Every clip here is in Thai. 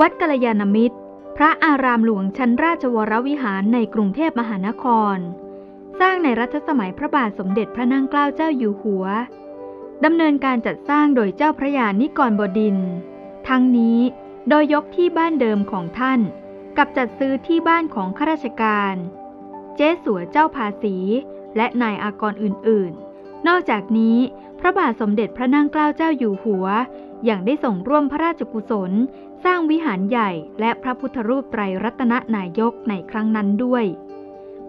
วัดกัลยาณมิตร พระอารามหลวงชั้นราชวรวิหารในกรุงเทพมหานคร สร้างในรัชสมัยพระบาทสมเด็จพระนั่งเกล้าเจ้าอยู่หัวดำเนินการจัดสร้างโดยเจ้าพระยานิกรบดิน ทั้งนี้โดยยกที่บ้านเดิมของท่าน กับจัดซื้อที่บ้านของข้าราชการ เจ๊สัวเจ้าภาษี และนายอากรอื่น ๆ นอกจากนี้ พระบาทสมเด็จพระนั่งเกล้าเจ้าอยู่หัว ยังได้ส่งร่วมพระราชกุศล สร้างวิหารใหญ่และพระพุทธรูปไตรรัตนนายกในครั้งนั้นด้วย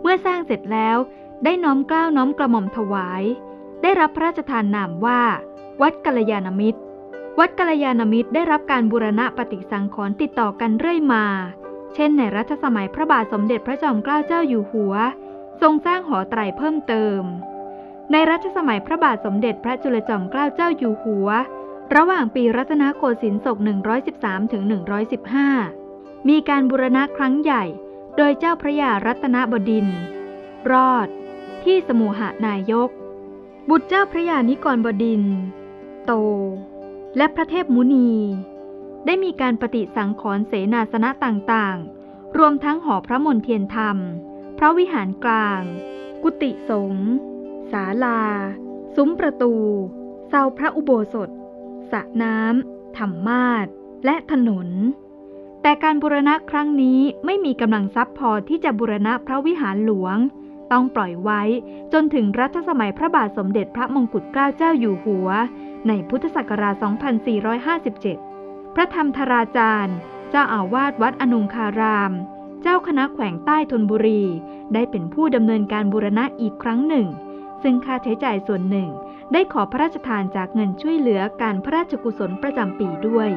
เมื่อสร้างเสร็จแล้วได้น้อมเกล้าน้อมกระหม่อมถวาย ได้รับพระราชทานนามว่า วัดกัลยาณมิตร วัดกัลยาณมิตรได้รับการบูรณะปฏิสังขรณ์ติดต่อกันเรื่อยมา เช่นในรัชสมัยพระบาทสมเด็จพระจอมเกล้าเจ้าอยู่หัว ทรงสร้างหอไตรเพิ่มเติม ในรัชสมัยพระบาทสมเด็จพระจุลจอมเกล้าเจ้าอยู่หัว ระหว่างปีรัตนโกสินทร์ศก 113ถึง115 มีการบูรณะครั้งใหญ่ โดยเจ้าพระยารัตนบดินทร์รอด ที่สมุหานายก บุตรเจ้าพระยานิกรบดินทร์โต และพระเทพมุนี ได้มีการปฏิสังขรณ์เสนาสนะต่างๆ รวมทั้งหอพระมนเทียนธรรม พระวิหารกลาง กุฏิสงฆ์ ศาลา ซุ้มประตู เสาพระอุโบสถสระน้ำธรรมาสและถนน แต่การบูรณะครั้งนี้ไม่มีกำลังทรัพย์พอที่จะบูรณะพระวิหารหลวง ต้องปล่อยไว้จนถึงรัชสมัยพระบาทสมเด็จพระมงกุฎเกล้าเจ้าอยู่หัว ในพุทธศักราช 2457 พระธรรมธราจารย์ เจ้าอาวาสวัดอนุงคาราม เจ้าคณะแขวงใต้ธนบุรี ได้เป็นผู้ดำเนินการบูรณะอีกครั้งหนึ่ง ซึ่งค่าใช้จ่ายส่วนหนึ่ง ได้ขอพระราชทานจากเงินช่วยเหลือการพระราชกุศลประจำปีด้วย